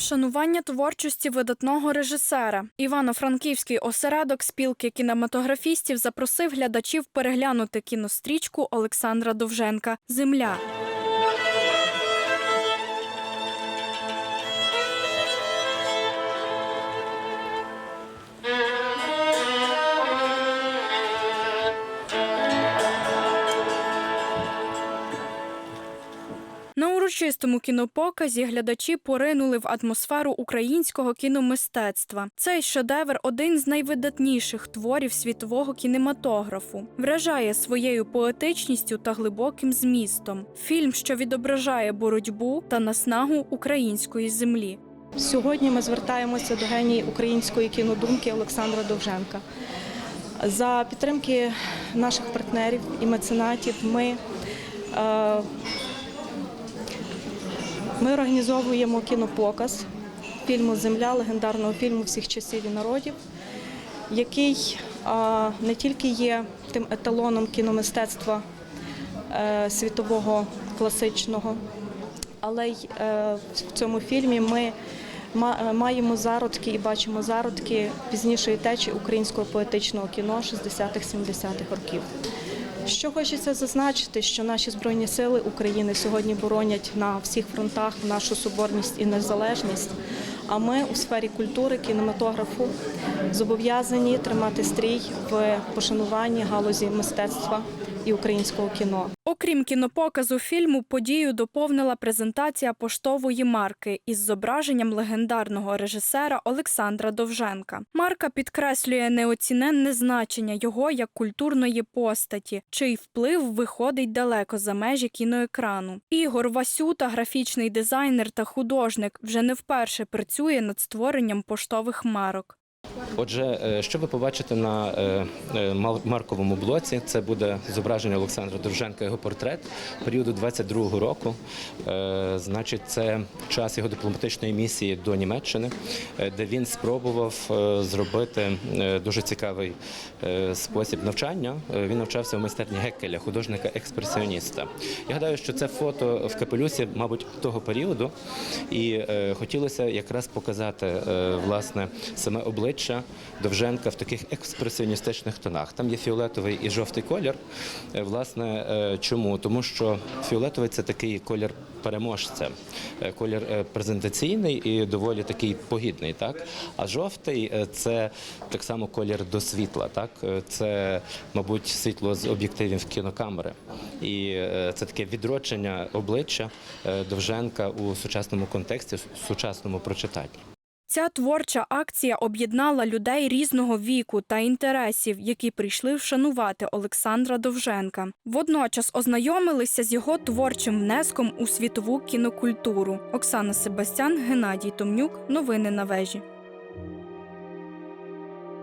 Вшанування творчості видатного режисера. Івано-Франківський осередок спілки кінематографістів запросив глядачів переглянути кінострічку Олександра Довженка Земля. Урочистому кінопоказі глядачі поринули в атмосферу українського кіномистецтва. Цей шедевр один з найвидатніших творів світового кінематографу. Вражає своєю поетичністю та глибоким змістом. Фільм, що відображає боротьбу та наснагу української землі. Сьогодні ми звертаємося до генії української кінодумки Олександра Довженка. За підтримки наших партнерів і меценатів ми, е, ми організовуємо кінопоказ фільму Земля, легендарного фільму всіх часів і народів, який не тільки є тим еталоном кіномистецтва е, світового класичного, але й е, в цьому фільмі ми маємо зародки і бачимо зародки пізнішої течі українського поетичного кіно 60-х-70-х років. Що хочеться зазначити, що наші збройні сили України сьогодні боронять на всіх фронтах нашу соборність і незалежність. А ми у сфері культури, кінематографу зобов'язані тримати стрій в пошануванні галузі мистецтва і українського кіно. Окрім кінопоказу фільму, подію доповнила презентація поштової марки із зображенням легендарного режисера Олександра Довженка. Марка підкреслює неоціненне значення його як культурної постаті, чий вплив виходить далеко за межі кіноекрану. Ігор Васюта, графічний дизайнер та художник, вже не вперше працює над створенням поштових марок. Отже, е, що ви побачите на е, е, марковому блоці, це буде зображення Олександра Довженка, його портрет періоду 22-го року. Значить, це час його дипломатичної місії до Німеччини, де він спробував зробити дуже цікавий спосіб навчання. Він навчався в майстерні Геккеля, художника-експресіоніста. Я гадаю, що це фото в капелюсі, мабуть, того періоду, і хотілося якраз показати власне саме обличчя Довженка в таких експресіоністичних тонах. Там є фіолетовий і жовтий колір. Е, Власне, е, чому? Тому що фіолетовий це такий колір переможця, е, колір презентаційний і доволі такий погідний. Так? А жовтий це так само колір до світла. Так? Це, мабуть, світло з об'єктивів кінокамери. І це таке відродження обличчя Довженка у сучасному контексті, в сучасному прочитанні. Ця творча акція об'єднала людей різного віку та інтересів, які прийшли вшанувати Олександра Довженка. Водночас ознайомилися з його творчим внеском у світову кінокультуру. Оксана Себастян, Геннадій Томнюк. Новини на вежі.